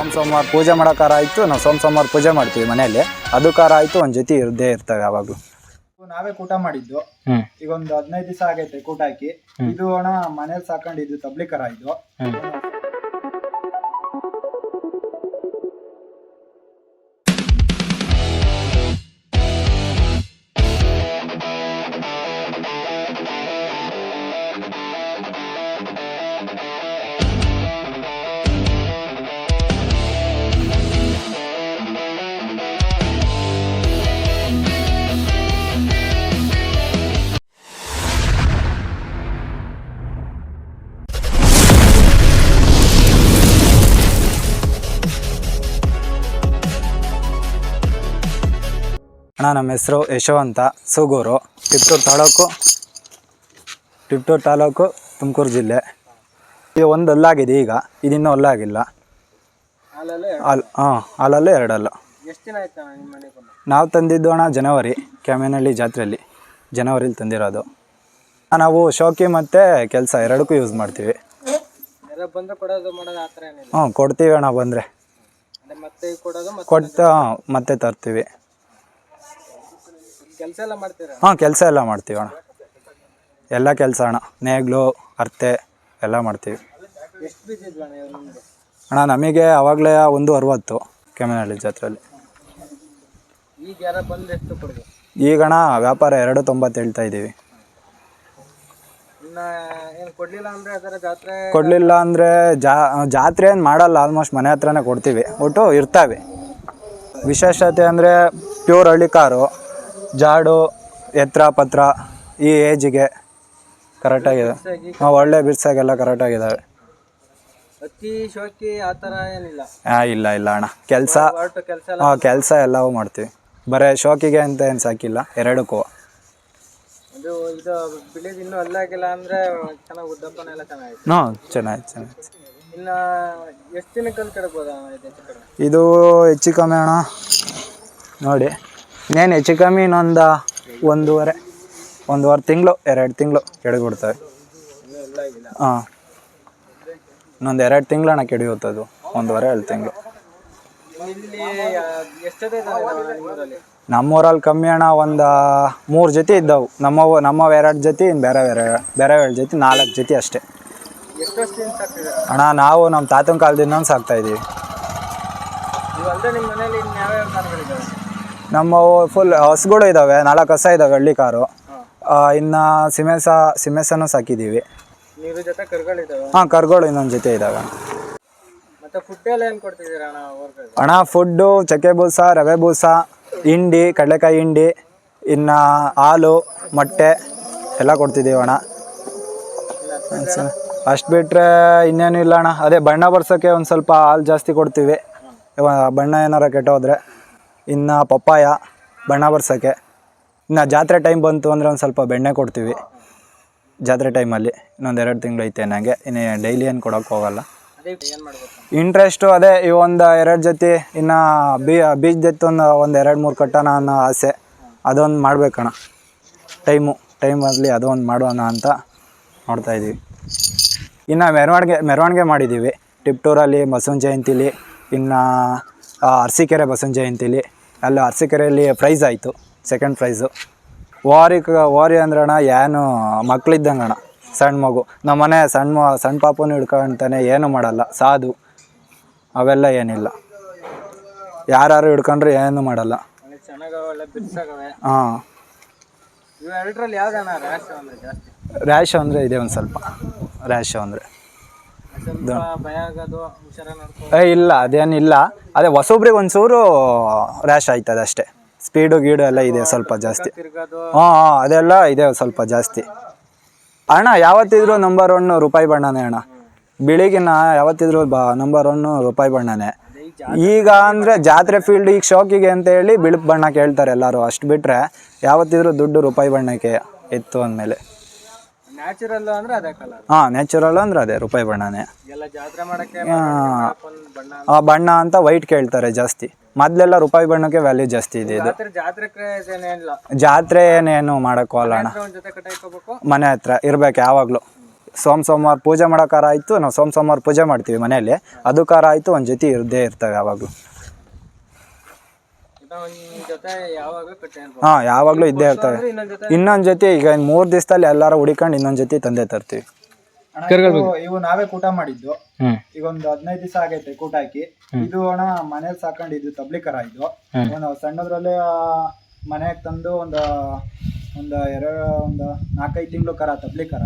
ಸೋಮ ಸೋಮವಾರ ಪೂಜೆ ಮಾಡೋಕಾರ ಆಯಿತು ನಾವು ಸೋಮ ಸೋಮವಾರ ಪೂಜೆ ಮಾಡ್ತೀವಿ ಮನೆಯಲ್ಲಿ. ಖಾರ ಆಯಿತು ಒಂದು ಜೊತೆ ಇರದೇ ಇರ್ತವೆ ಯಾವಾಗಲೂ. ನಾವೇ ಕೂಟ ಮಾಡಿದ್ದು. ಈಗ ಒಂದು ಹದಿನೈದು ದಿವಸ ಆಗೈತೆ ಕೂಟ ಹಾಕಿ. ಇದು ಅಣ್ಣ ಮನೇಲಿ ಸಾಕೊಂಡಿದ್ದು ತಬ್ಲಿಕರ ಇದು. ಅಣ್ಣ ನಮ್ಮ ಹೆಸರು ಯಶವಂತ ಸೂಗೂರು ಟಿಪ್ಟೂರು ತಾಲೂಕು ಟಿಪ್ಟೂರು ತಾಲೂಕು ತುಮಕೂರು ಜಿಲ್ಲೆ. ಈಗ ಒಂದು ಹಲ್ಲಾಗಿದೆ ಈಗ ಇದಿನ್ನೂ ಅಲ್ಲಾಗಿಲ್ಲ ಅಲ್ಲಲ್ಲೇ ಅಲ್ಲಿ ಹಾಂ ಅಲ್ಲಲ್ಲೇ ಎರಡಲ್ಲು. ನಾವು ತಂದಿದ್ದು ಅಣ್ಣ ಜನವರಿ ಕ್ಯಾಮೇನಹಳ್ಳಿ ಜಾತ್ರೆಯಲ್ಲಿ ಜನವರಿಲಿ ತಂದಿರೋದು. ನಾವು ಶೋಕಿ ಮತ್ತು ಕೆಲಸ ಎರಡಕ್ಕೂ ಯೂಸ್ ಮಾಡ್ತೀವಿ. ಹ್ಞೂ ಕೊಡ್ತೀವಿ ಅಣ್ಣ ಬಂದರೆ. ಕೊಡ್ತಾ ಮತ್ತೆ ತರ್ತೀವಿ. ಹಾಂ ಕೆಲಸ ಎಲ್ಲ ಮಾಡ್ತೀವಿ ಅಣ್ಣ. ಎಲ್ಲ ಕೆಲಸ ಅಣ್ಣ. ನೇಗ್ಲು ಅರ್ತೆ ಎಲ್ಲ ಮಾಡ್ತೀವಿ. ಅಣ್ಣ ನಮಗೆ ಆವಾಗಲೇ ಒಂದು ಅರವತ್ತು ಕೆಮ್ಮನಹಳ್ಳಿ ಜಾತ್ರೆಯಲ್ಲಿ. ಈಗ ಅಣ್ಣ ವ್ಯಾಪಾರ ಎರಡು ತೊಂಬತ್ತು ಹೇಳ್ತಾ ಇದ್ದೀವಿ. ಕೊಡಲಿಲ್ಲ ಅಂದರೆ ಜಾ ಜಾತ್ರೆ ಏನು ಮಾಡಲ್ಲ ಆಲ್ಮೋಸ್ಟ್ ಮನೆ ಹತ್ರನೇ ಕೊಡ್ತೀವಿ. ಒಟ್ಟು ಇರ್ತಾವೆ. ವಿಶೇಷತೆ ಅಂದರೆ ಪ್ಯೂರ್ ಹಳ್ಳಿ ಕಾರು. ಜಾಡು ಎತ್ತರ ಪತ್ರ ಈ ಏಜಿಗೆ ಕರೆಕ್ಟಾಗಿದೆ ಹಾಂ ಒಳ್ಳೆ ಬಿರ್ಸಾಗೆಲ್ಲ ಕರೆಕ್ಟಾಗಿದ್ದಾವೆ ಅತಿ ಶೋಕಿ ಆ ಥರ ಏನಿಲ್ಲ. ಹಾಂ ಇಲ್ಲ ಇಲ್ಲ ಅಣ್ಣ. ಕೆಲಸ ಹಾಂ ಕೆಲಸ ಎಲ್ಲವೂ ಮಾಡ್ತೀವಿ. ಬರೀ ಶೋಕಿಗೆ ಅಂತ ಏನು ಸಾಕಿಲ್ಲ ಎರಡಕ್ಕೂ. ಇದು ಇದು ಬಿಳಿದ್ ಇನ್ನೂ ಅಲ್ಲಾಗಿಲ್ಲ ಅಂದ್ರೆ ಚೆನ್ನಾಗಿ ಉದ್ದಪ್ಪನ ಎಲ್ಲ ಚೆನ್ನಾಗೈತೆ. ಹ್ಞೂ ಚೆನ್ನಾಗಿ ಚೆನ್ನಾಗಿ. ಇನ್ನು ಎಷ್ಟು ಹೆಚ್ಚು ಕಡಿಮೆ? ಇದು ಹೆಚ್ಚು ಕಮ್ಮಿ ಅಣ್ಣ ನೋಡಿ. ಇನ್ನೇನು ಹೆಚ್ಚು ಕಮ್ಮಿ ಇನ್ನೊಂದು ಒಂದೂವರೆ ಒಂದೂವರೆ ತಿಂಗಳು, ಎರಡು ತಿಂಗಳು ಕೆಡಗಿಬಿಡ್ತವೆ ಹಾಂ. ಇನ್ನೊಂದು ಎರಡು ತಿಂಗಳು ಅಣ್ಣ ಕೆಡಿಯುತ್ತದು, ಒಂದೂವರೆ, ಎರಡು ತಿಂಗಳು. ನಿಮ್ಮೂರಲ್ಲಿ ಕಮ್ಮಿ ಅಣ್ಣ ಒಂದು ಮೂರು ಜೊತೆ ಇದ್ದವು. ನಮ್ಮ ನಮ್ಮ ಎರಡು ಜೊತೆ ಇನ್ನು ಬೇರೆ ಬೇರೆ ಬೇರೆ ಎರಡು ಜೊತೆ, ನಾಲ್ಕು ಜೊತೆ ಅಷ್ಟೇ. ಅಣ್ಣ, ನಾವು ನಮ್ಮ ತಾತನ ಕಾಲದಿಂದ ಸಾಕ್ತಾ ಇದ್ದೀವಿ ನಿಮ್ಮ ಫುಲ್ ಹಸುಗಳು ಇದ್ದಾವೆ ನಾಲ್ಕು ಹಸ ಇದ್ದಾವೆ ಹಳ್ಳಿ ಕಾರು. ಇನ್ನು ಸಿಮೆಸ ಸಿಮೆಸನ್ನು ಸಾಕಿದ್ದೀವಿ. ನೀರು ಜೊತೆ ಕರುಗಳಿದ್ದಾವೆ ಹಾಂ ಕರ್ಗಳು ಇನ್ನೊಂದು ಜೊತೆ ಇದ್ದಾವೆ. ಮತ್ತೆ ಫುಡ್ ಎಲ್ಲ ಏನು ಕೊಡ್ತಿದ್ದೀರ ಅಣ್ಣ ಫುಡ್ಡು ಚಕ್ಕೆ ಬೂಸ ರವೆ ಬೂಸ ಹಿಂಡಿ ಕಡಲೆಕಾಯಿ ಹಿಂಡಿ ಇನ್ನು ಹಾಲು ಮೊಟ್ಟೆ ಎಲ್ಲ ಕೊಡ್ತಿದ್ದೀವಿ ಅಣ್ಣ. ಅಷ್ಟು ಬಿಟ್ಟರೆ ಇನ್ನೇನು ಇಲ್ಲ ಅಣ್ಣ. ಅದೇ ಬಣ್ಣ ಬರ್ಸೋಕ್ಕೆ ಒಂದು ಸ್ವಲ್ಪ ಹಾಲು ಜಾಸ್ತಿ ಕೊಡ್ತೀವಿ. ಬಣ್ಣ ಏನಾರ ಕೆಟ್ಟೋದ್ರೆ. ಇನ್ನು ಪಪ್ಪಾಯ, ಬಣ್ಣ ಬರ್ಸೋಕ್ಕೆ ಇನ್ನು ಜಾತ್ರೆ ಟೈಮ್ ಬಂತು ಅಂದರೆ ಒಂದು ಸ್ವಲ್ಪ ಬೆಣ್ಣೆ ಕೊಡ್ತೀವಿ. ಜಾತ್ರೆ ಟೈಮಲ್ಲಿ ಇನ್ನೊಂದು ಎರಡು ತಿಂಗಳು ಐತೆ ನನಗೆ ಇನ್ನು ಡೈಲಿ ಏನು ಕೊಡೋಕ್ಕೆ ಹೋಗಲ್ಲ. ಇಂಟ್ರೆಸ್ಟು ಅದೇ ಈ ಒಂದು ಎರಡು ಜೊತೆ ಇನ್ನು ಬೀ, ಬೀಜ ಜೊತೆ ಒಂದು ಒಂದು ಎರಡು ಮೂರು ಕಟ್ಟೋಣ ಅನ್ನೋ ಆಸೆ. ಅದೊಂದು ಮಾಡಬೇಕಣ. ಟೈಮು ಟೈಮಲ್ಲಿ ಅದೊಂದು ಮಾಡೋಣ ಅಂತ ನೋಡ್ತಾ ಇದ್ದೀವಿ ಇನ್ನು ಮೆರವಣಿಗೆ ಮೆರವಣಿಗೆ ಮಾಡಿದ್ದೀವಿ ಟಿಪ್ಟೂರಲ್ಲಿ ಬಸವನ ಜಯಂತಿಲಿ, ಇನ್ನು ಅರಸೀಕೆರೆ ಬಸವನ ಜಯಂತಿಲಿ. ಅಲ್ಲ ಅರಸೀಕೆರೆಯಲ್ಲಿ ಪ್ರೈಸ್ ಆಯಿತು ಸೆಕೆಂಡ್ ಪ್ರೈಸು ವಾರಿ ವಾರಿ ಅಂದ್ರೆ ಅಣ್ಣ ಏನು ಮಕ್ಳಿದ್ದಂಗೆ ಅಣ್ಣ ಸಣ್ಣ ಮಗು. ನಮ್ಮನೆ ಸಣ್ಣ ಮ- ಸಣ್ಣ ಪಾಪನ ಹಿಡ್ಕೊಂತಾನೆ ಏನು ಮಾಡಲ್ಲ ಸಾಧು. ಅವೆಲ್ಲ ಏನಿಲ್ಲ. ಯಾರು ಹಿಡ್ಕೊಂಡ್ರೆ ಏನು ಮಾಡಲ್ಲ. ಹಾಂ. ರ್ಯಾಶ್ ಅಂದರೆ ಇದೆ ಒಂದು ಸ್ವಲ್ಪ. ರ್ಯಾಶ್ ಅಂದರೆ. ಸ್ವಲ್ಪ ಭಯ ಆಗೋದು ಹುಷಾರಾಗಿ ನೋಡ್ಕೊ ಏ ಇಲ್ಲ ಅದೇನಿಲ್ಲ. ಅದೇ ಹೊಸೊಬ್ರಿಗೆ ಒಂಚೂರು ರ್ಯಾಶ್ ಆಯ್ತದೆ ಅಷ್ಟೇ. ಸ್ಪೀಡು ಗೀಡು ಎಲ್ಲ ಇದೆ ಸ್ವಲ್ಪ ಜಾಸ್ತಿ. ತಿರ್ಗೋದು. ಹಾಂ ಹಾಂ ಅದೆಲ್ಲ ಇದೆ ಸ್ವಲ್ಪ ಜಾಸ್ತಿ. ಅಣ್ಣ ಯಾವತ್ತಿದ್ರು ನಂಬರ್ ಒನ್ ರೂಪಾಯಿ ಬಣ್ಣನೇ ಅಣ್ಣ? ಬೆಳಿಗ್ಗಿನ ಯಾವತ್ತಿದ್ರು ಬ ನಂಬರ್ ಒನ್ ರೂಪಾಯಿ ಬಣ್ಣನೇ. ಈಗ ಅಂದರೆ ಜಾತ್ರೆ ಫೀಲ್ಡ್ ಈಗ ಶೋಕಿಗೆ ಅಂತ ಹೇಳಿ ಬಿಳುಪು ಬಣ್ಣ ಕೇಳ್ತಾರೆ ಎಲ್ಲರೂ. ಅಷ್ಟು ಬಿಟ್ಟರೆ ಯಾವತ್ತಿದ್ರು ದುಡ್ಡು ರೂಪಾಯಿ ಬಣ್ಣಕ್ಕೆ ಇತ್ತು ಅಂದಮೇಲೆ. ನ್ಯಾಚುರಲ್ ಅಂದ್ರೆ ಅದೇ ಕಲರ್ ಹಾಂ ನ್ಯಾಚುರಲ್ ಅಂದ್ರೆ ಅದೇ ರೂಪಾಯಿ ಬಣ್ಣನೇ. ಎಲ್ಲ ಜಾತ್ರೆ ಮಾಡಕ್ಕೆ ಒಂದು ಬಣ್ಣ ಆ ಬಣ್ಣ ಅಂತ ವೈಟ್ ಕೇಳ್ತಾರೆ ಜಾಸ್ತಿ. ಮೊದ್ಲೆಲ್ಲ ರೂಪಾಯಿ ಬಣ್ಣಕ್ಕೆ ವ್ಯಾಲ್ಯೂ ಜಾಸ್ತಿ ಇದೆ ಇದು. ಜಾತ್ರೆ ಜಾತ್ರೆ ಕ್ರೇಜ್ ಏನಿಲ್ಲ ಜಾತ್ರೆ ಏನೇನು ಮಾಡಕ್ ಅಲ್ಲ ಅಣ್ಣ. ಒಂದ್ ಜೊತೆ ಕಟ್ಟಾಕೋಬೇಕು ಮನೆ ಹತ್ರ ಇರ್ಬೇಕು ಯಾವಾಗಲೂ. ಸೋಮ ಸೋಮವಾರ ಪೂಜೆ ಮಾಡೋಕಾರ ಆಯಿತು ನಾವು ಸೋಮ ಸೋಮವಾರ ಪೂಜೆ ಮಾಡ್ತೀವಿ ಮನೆಯಲ್ಲಿ. ಅದಕ್ಕಾರ ಆಯಿತು ಒಂದು ಜೊತೆ ಇರದೇ ಇರ್ತವೆ ಯಾವಾಗಲೂ ಇನ್ನ ಒಂದ್ ಜೊತೆ ಯಾವಾಗಲೂ ಕಟ್ಟೆ ಇರ್ಬೋದು ಹಾಂ ಯಾವಾಗ್ಲೂ ಇದ್ದೇ ಇರ್ತವೆ. ಇನ್ನೊಂದ್ ಜೊತೆ ಈಗ ಮೂರ್ ದಿವಸದಲ್ಲಿ ಎಲ್ಲಾರು ಹುಡಿಕೊಂಡು ಇನ್ನೊಂದ್ ಜೊತೆ ತಂದೆ ತರ್ತೀವಿ. ಇವು ನಾವೇ ಕೂಟ ಮಾಡಿದ್ದು. ಹ್ಮ್. ಈಗ ಒಂದು ಹದಿನೈದು ದಿವಸ ಆಗೈತೆ ಕೂಟ ಹಾಕಿ. ಇದು ಅಣ್ಣ ಮನೇಲಿ ಸಾಕೊಂಡಿದ್ದು ತಬ್ಲಿಕರ ಇದು. ಒಂದು ಸಣ್ಣದ್ರಲ್ಲೇ ಮನೆಗೆ ತಂದು ಒಂದು ಒಂದು ಎರಡು ಒಂದು ನಾಲ್ಕೈದು ತಿಂಗಳು ಕರ ತಬ್ಲಿಕರ.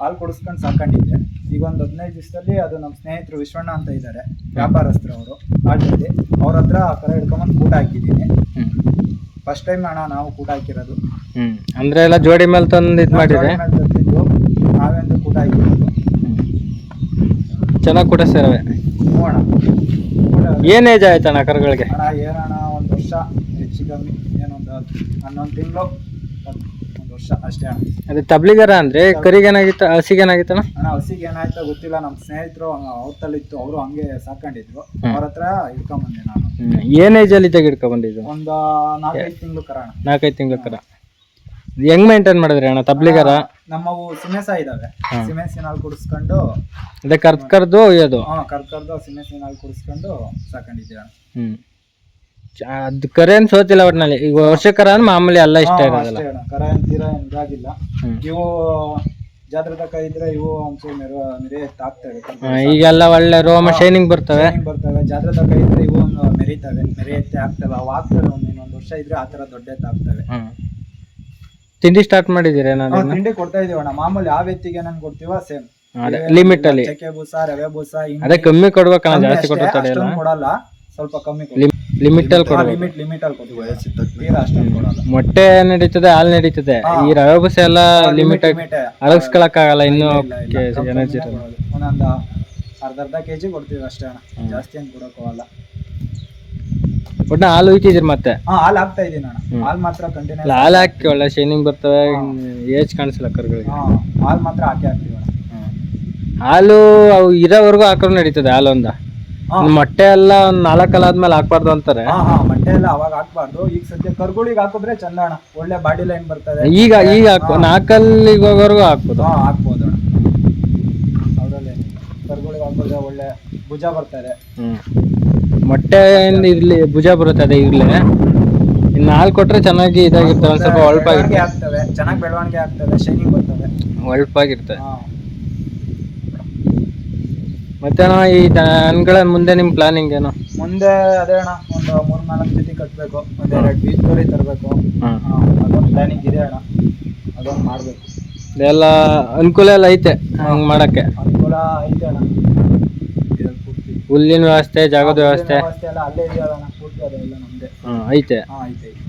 ಹಾಲು ಕುಡಿಸ್ಕೊಂಡು ಸಾಕೊಂಡಿದ್ದೆ. ಈಗ ಒಂದು ಹದಿನೈದು ದಿವಸದಲ್ಲಿ ಅದು ನಮ್ಮ ಸ್ನೇಹಿತರು ವಿಶ್ವಣ್ಣ ಅಂತ ಇದ್ದಾರೆ ವ್ಯಾಪಾರಸ್ಥರು ಅವರು ಆಟದಲ್ಲಿ ಅವ್ರ ಹತ್ರ ಆ ಕರ ಹಿಡ್ಕೊಂಬಂದು ಕೂಟ ಹಾಕಿದ್ದೀನಿ. ಫಸ್ಟ್ ಟೈಮ್ ಅಣ್ಣ ನಾವು ಕೂಟ ಹಾಕಿರೋದು. ಹ್ಮ್. ಅಂದ್ರೆ ಎಲ್ಲ ಜೋಡಿ ಮೇಲೆ ತಂದು ಇದು ಮಾಡಿದ್ರೆ? ನಾವೇಂದ್ರೆ ತಂದಿದ್ದು, ಕೂಟ ಹಾಕಿರೋದು. ಚೆನ್ನಾಗಿ ಕೂಡ ಸೇರವೆ. ನೋಡೋಣ. ಕೂಟ ಏನ್ ಏಜ್ ಅಣ್ಣ ಕರುಗಳಿಗೆ? ಅಣ್ಣ ಏನಣ್ಣ ಒಂದು ವರ್ಷ ಹೆಚ್ಚು ಕಮ್ಮಿ ಏನೊಂದು ಹನ್ನೊಂದು ತಿಂಗಳು. ವರ್ಷ ಅಷ್ಟೇ. ಅಣ್ಣ ಅದೇ ತಬ್ಲಿಗರ ಅಂದ್ರೆ ಕರಿಗೆ ಹಸಿಗೇನಾಗಿತ್ತಣ್ಣ ಹಸಿಗೆ ಏನಾಗಿತ್ತಣ್ಣ? ಅಣ್ಣ ಹಸಿಗೆ ಏನಾಯ್ತೋ ಗೊತ್ತಿಲ್ಲ. ನಮ್ಮ ಸ್ನೇಹಿತರು ಅವತ್ತಲ್ಲಿತ್ತು ಅವರು ಹಂಗೆ ಸಾಕೊಂಡಿದ್ರು. ಅವ್ರ ಹತ್ರ ಇಟ್ಕೊಂಡ್ಬಂದೆ ನಾನು. ಹ್ಮ್. ಏನ್ ಏಜ್ ಅಲ್ಲಿ ತೆಗೆ ಬಂದಿದ್ದು ಒಂದು ನಾಲ್ಕೈದು ತಿಂಗಳು ಕರ ನಾಲ್ಕೈದು ತಿಂಗಳು ಕರ. ಹೆಂಗ್ ಮೇಂಟೈನ್ ಮಾಡಿದ್ರಿ ಅಣ್ಣ ತಬ್ಲಿಗರ? ನಮ್ಮವು ಸಿಮೆಸ ಇದಾವೆ. ಸಿಮೆಸಿನಲ್ಲಿ ಹಾಲು ಕುಡಿಸ್ಕೊಂಡು ಅದೇ ಕರ್ದ್ ಕರ್ದು ಒಯ್ಯೋದು? ಹಾಂ ಕರ್ಕರ್ದು ಸಿಮೆಸಿನ ಹಾಲು ಕುಡಿಸ್ಕೊಂಡು ಸಾಕೊಂಡಿದ್ದೀರ ಹ್ಮ್. ಅದ್ ಕರೆ ಅಂತ ಸೋತಿಲ್ಲ ಒಟ್ನಲ್ಲಿ. ಈಗ ವರ್ಷ ಕರ ಅಂದ್ರೆ ಮಾಮೂಲಿ ಎಲ್ಲ ಇಷ್ಟ ಹಾ, ಕರೆ ಅಷ್ಟೇ ಅಣ್ಣ. ಕರ ಏನ್ ತೀರಾ ಏನ್ ಇದಾಗಿಲ್ಲ. ಹ್ಮ್. ಇವು ಜಾತ್ರೆ ತಕ ಇದ್ರೆ ಇವು ಒಂಚೂರು ಆಗ್ತವೆ. ಹಾ, ಈಗೆಲ್ಲ ಒಳ್ಳೆ ರೋಮ ಶೈನಿಂಗ್ ಬರ್ತವೆ. Shining ಬರ್ತವೆ. ಜಾತ್ರೆ ತಕ ಇದ್ರೆ ಇವು ಒಂದು ಮೆರೀತವೆ ಮೆರೆಯುತ್ತೆ ಆಗ್ತವೆ. ಅವು ಆಗ್ತವೆ ಒಂದು ಇನ್ನೊಂದು ವರ್ಷ ಇದ್ರೆ ಆ ತರ ದೊಡ್ಡ ಆಗ್ತವೆ. ಹ್ಮ್. ತಿಂಡಿ ಸ್ಟಾರ್ಟ್ ಮಾಡಿದಿರೇ ಏನಾದ್ರು ನಾವು ತಿಂಡಿ ಕೊಡ್ತಾ ಇದೀವಿ ಅಣ್ಣ. ಮಾಮೂಲಿ ಆ ವ್ಯಕ್ತಿಗೆ ಏನ್ ಕೊಡ್ತೀವ ಸೇಮ್ ಅದೇ ಲಿಮಿಟ್ ಅಲ್ಲಿ. ಚಕ್ಕೆ ಬೂಸ ರವೆ ಬೂಸ ಹಿಂಡಿ. ಅದೇ ಕಮ್ಮಿ ಕೊಡ್ಬೇಕಣ್ಣ ಜಾಸ್ತಿ ಅಷ್ಟೇ, ಅಷ್ಟೊಂದ್ ಕೊಡಲ್ಲ. ಸ್ವಲ್ಪ ಕಮ್ಮಿ ಕೊಡ್ಬೇಕು. ಲಿಮಿಟ್ ಲಿಮಿಟ್ ಅಲ್ಲಿ ಕೊಡ್ತೀವಿ. ತೀರಾ ಅಷ್ಟೊಂದು ಕೊಡಲ್ಲ. ಮೊಟ್ಟೆ ನಡೀತದೆ ಹಾಲು ನಡೀತದೆ. ಈ ರವೆ ಬಸ್ ಎಲ್ಲ ಲಿಮಿಟ್ ಆಗಲ್ಲ ಇನ್ನು ಎನರ್ಜಿ. ಒಂದೊಂದು ಅರ್ಧ ಅರ್ಧ ಕೆಜಿ ಕೊಡ್ತೀವಿ ಅಷ್ಟೇ ಅಣ್ಣ. ಜಾಸ್ತಿ ಏನು ಒಟ್ನ ಹಾಲು ಉಯ್ತಿದ್ರಿ ಮತ್ತೆ? ಹಾ ಹಾಲು ಹಾಕ್ತಾ ಅಣ್ಣ. ಹಾಲು ಮಾತ್ರ ಕಂಟಿನ್ಯೂ ಹಾಲು ಹಾಕಿ ಒಳ್ಳೆ ಶೈನಿಂಗ್ ಬರ್ತವೆ ಏಜ್ ಕಾಣಿಸಲ್ಲ ಕರುಗಳಿಗೆ. ಹಾ ಹಾಲು ಮಾತ್ರ ಹಾಕಿ ಹಾಕ್ತೀವಿ ಅಣ್ಣ. ಹಾಲು ಅವು ಇರೋವರೆಗೂ ಹಾಕೋರು ನಡೀತದೆ ಹಾಲು ಒಂದ. ಮೊಟ್ಟೆ ಎಲ್ಲ ಒಂದ್ ನಾಲ್ಕಲ್ಲ ಆದ್ಮೇಲೆ ಹಾಕ್ಬಾರ್ದು ಅಂತಾರೆ. ಹಾ ಹಾ ಬಟ್ಟೆ ಎಲ್ಲ ಅವಾಗ ಹಾಕ್ಬಾರ್ದು. ಈಗ ಸದ್ಯ ಕರ್ಗುಳಿಗೆ ಹಾಕಿದ್ರೆ ಚಂದಾಣ ಒಳ್ಳೆ ಬಾಡಿ ಲೈನ್ ಬರ್ತದೆ. ಈಗ ಈಗ ಹಾಕು. ನಾಲ್ಕಲ್ಲಿಗೆ ಹೋಗೋವರೆಗೂ ಹಾಕ್ಬೋದು. ಹಾ ಹಾಕ್ಬೋದು ಅಣ್ಣ. ಕರ್ಗುಳಿಗೆ ಹಾಕಿದ್ರೆ ಒಳ್ಳೆ ಭುಜ ಬರ್ತಾರೆ ಹ್ಮ್. ಮೊಟ್ಟೆ ಇರ್ಲಿ ಭುಜ ಬರುತ್ತೆ ಅದೇ ಇರ್ಲಿ. ಇನ್ನು ಹಾಲು ಕೊಟ್ರೆ ಚೆನ್ನಾಗಿ ಇದಾಗಿರ್ತವೆ ಒಂದ್ ಸ್ವಲ್ಪ ಒಳಪಾಗಿರ್ತವೆ ಆಗ್ತವೆ. ಚೆನ್ನಾಗಿ ಬೆಳವಣಿಗೆ ಆಗ್ತದೆ. ಶೈನಿಂಗ್ ಬರ್ತವೆ ಒಳಪಾಗಿರ್ತವೆ ಹಾ. ಮತ್ತೆ ಅಣ್ಣ ಈ ದನಗಳ ಮುಂದೆ ನಿಮ್ ಪ್ಲಾನಿಂಗ್ ಏನು? ಮುಂದೆ ಅದೇ ಅಣ್ಣ ಒಂದು ಮೂರ್ ನಾಲ್ಕು ಜೊತೆ ಕಟ್ಟಬೇಕು ಎರಡು ಬೀಚ್ ತೋರಿ ತರಬೇಕು. ಹ್ಮ್ ಅದೊಂದು ಪ್ಲಾನಿಂಗ್ ಇದೆ ಅಣ್ಣ. ಅದೊಂದು ಮಾಡಬೇಕು. ಇದೆಲ್ಲ ಅನುಕೂಲ ಎಲ್ಲ ಐತೆ ಹಂಗ್ ಮಾಡಕ್ಕೆ? ಅನುಕೂಲ ಐತೆ ಅಣ್ಣ. ಪೂರ್ತಿ. ಹುಲ್ಲಿನ ವ್ಯವಸ್ಥೆ ಜಾಗದ ವ್ಯವಸ್ಥೆ? ವ್ಯವಸ್ಥೆ ಎಲ್ಲ ಅಲ್ಲೇ ಇದೆಯಲ್ಲ ಅಣ್ಣ ಪೂರ್ತಿ ಅದೆಲ್ಲ ನಮ್ದೆ. ಹ್ಮ್ ಐತೆ. ಹಾಂ ಐತೆ ಐತೆ.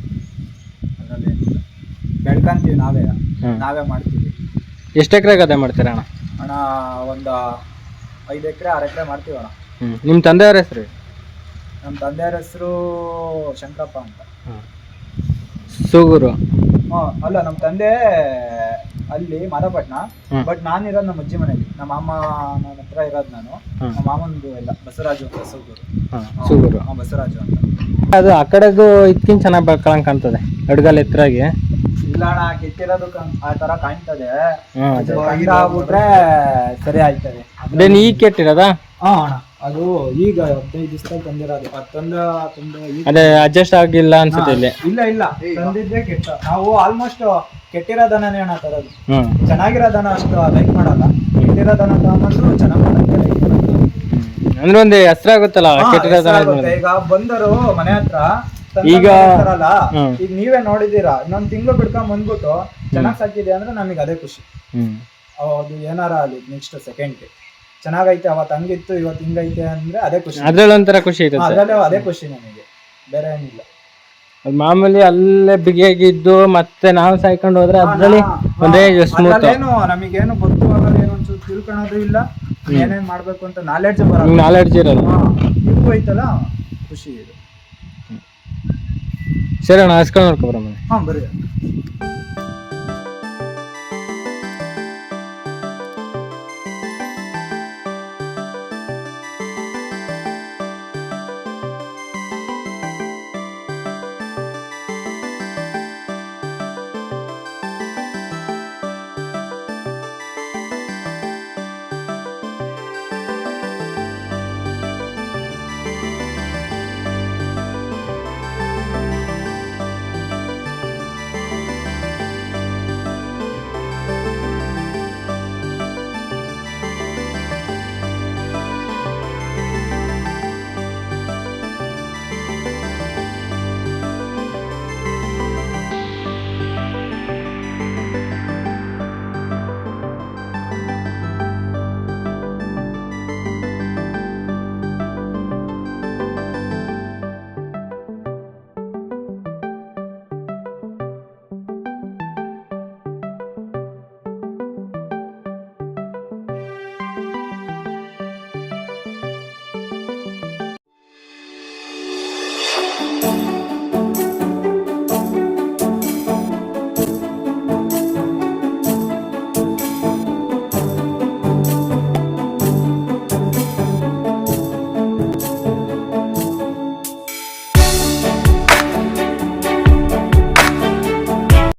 ಬೆಳ್ಕಂತೀವಿ ನಾವೇ. ಹ್ಮ್ ನಾವೇ ಮಾಡ್ತೀವಿ. ಎಷ್ಟು ಎಕರೆ ಗದ್ದೆ ಮಾಡ್ತೀರಾ ಅಣ್ಣ? ಅಣ್ಣ ಒಂದು ಐದು ಎಕರೆ ಆರು ಎಕರೆ ಮಾಡ್ತೀವಿ ಅಣ್ಣ. ಹ್ಮ್. ನಿಮ್ ತಂದೆಯವ್ರ ಹೆಸರು? ನಮ್ಮ ತಂದೆಯವ್ರ ಹೆಸರು ಶಂಕರಪ್ಪ ಅಂತ. ಸೂಗೂರು. ಹಾ ಅಲ್ಲ ನಮ್ಮ ತಂದೆ ಅಲ್ಲಿ ಮಾದಪಟ್ಟಣ ಬಟ್ ಬಟ್ ನಾನಿರೋದು ನಮ್ಮ ಅಜ್ಜಿ ಮನೇಲಿ ನಮ್ಮ ಅಮ್ಮ ನನ್ನ ಹತ್ರ ಇರೋದು ನಾನು. ಹ್ಮ್. ನಮ್ಮ ಮಾಮಂದು ಎಲ್ಲ ಬಸವರಾಜು ಅಂತ ಸೂಗೂರು. ಹಾ, ಸೂಗೂರು. ಹಾಂ ಬಸವರಾಜು ಅಂತ. ಅದು ಆ ಕಡೆದು ಇದಕ್ಕಿಂತ ಚೆನ್ನಾಗಿ ಬೆಳ್ಕೊಳಂಗ್ ಕಾಣ್ತದೆ ಅಡ್ಗಲ್ ಎತ್ತರಾಗಿ ಇಲ್ಲ ಅಣ್ಣ ಕೆತ್ತಿರೋದು ಕಂ- ಆ ತರ ಕಾಣ್ತದೆ. ಹ್ಮ್. ಅದು ಕಂಡ ಆಗ್ಬಿಟ್ರೆ ಸರಿ ಆಯ್ತದೆ. ಅದೇನು ಈಗ ಕೆಟ್ಟಿರೋದಾ? ಹಾ ಅಣ್ಣ. ಅದು ಈಗ ಹದಿನೈದು ದಿವಸದಲ್ಲಿ ತಂದಿರೋದು ಅದು ತಂದ ಈಗ- ಅದೇ ಅಡ್ಜಸ್ಟ್ ಆಗಿಲ್ಲ ಅನ್ಸುತ್ತೆ ಇಲ್ಲಿ. ಇಲ್ಲ ಇಲ್ಲ. ತಂದಿದ್ದೆ ಕೆಟ್ಟ. ನಾವು ಆಲ್ಮೋಸ್ಟ್ ಕೆಟ್ಟಿರೋ ದನನೇ ಅಣ್ಣ ತರೋದು ಹ್ಮ್. ಚೆನ್ನಾಗಿರೋ ದನ ಅಷ್ಟು ಲೈಕ್ ಮಾಡಲ್ಲ. ಕೆಟ್ಟಿರೋ ದನ ತಗೊಂಬಂದ್ರು ಚೆನ್ನಾಗಿ ಮಾಡಕ್ಕೆ like. ಅಂದ್ರೆ ಒಂದು ಹೆಸರಾಗುತ್ತಲ್ಲ ಹಾ, ಇದು ಹೆಸ್ರಾಗುತ್ತೆ. ಈಗ ಬಂದರು ಮನೆ ಹತ್ರ ತಂದ್ ಈಗ- ಹ್ಮ್. ಈಗ ನೀವೇ ನೋಡಿದೀರಾ ಇನ್ನೊಂದ್ ತಿಂಗಳು ಬಿಡ್ಕೊಂಡ್ ಬಂದ್ಬಿಟ್ಟು ಚೆನ್ನಾಗ್ ಸಾಕಿದೆ ಅಂದ್ರೆ ನಮಗೆ ಅದೇ ಖುಷಿ. ಹ್ಮ್. ಅದು ಏನಾರ ಅಲ್ಲಿ ನೆಕ್ಸ್ಟ್ ಸೆಕೆಂಡ್ ಚೆನ್ನಾಗೈತೆ ಅವತ್ತು ಹಂಗಿತ್ತು ಇವತ್ತು ಹಿಂಗೈತೆ ಅಂದ್ರೆ ಅದೇ ಖುಷಿ. ಅದ್ರಲ್ಲಿ ಒಂಥರ ಖುಷಿ ಐತೆ ಅದರಲ್ಲೇ ಅದೇ ಖುಷಿ ನನಗೆ ಬೇರೆ ಏನಿಲ್ಲ. ಅದ್ ಮಾಮೂಲಿ ಅಲ್ಲೇ ಬಿಗಿಯಾಗಿದ್ದು ಮತ್ತೆ ನಾವು ಸಾಯ್ಕೊಂಡು ಹೋದ್ರೆ ಅದ್ರಲ್ಲಿ ಒಂದೇ ಸ್ಮೂತ್ ಏನು ನಮಗೇನು ಗೊತ್ತು ಆಗಲ್ಲ ಏನು ಒಂಚೂರು ತಿಳ್ಕೊಳೋದು ಇಲ್ಲ. ಏನೇನ್ ಮಾಡ್ಬೇಕು ಅಂತ ನಾಲೆಡ್ಜ್ ಬರಲ್ಲ. ನಾಲೆಡ್ಜ್ ಇರಲ್ಲ. ಹಾ, ಐತಲ್ಲ? ಖುಷಿ ಇದು. ಸರಿ ಅಣ್ಣ ಹಸ್ಕೊಂಡು ನೋಡ್ಕೊಬ್ರಮ್ಮ ಹಾ ಬರ್ರಿ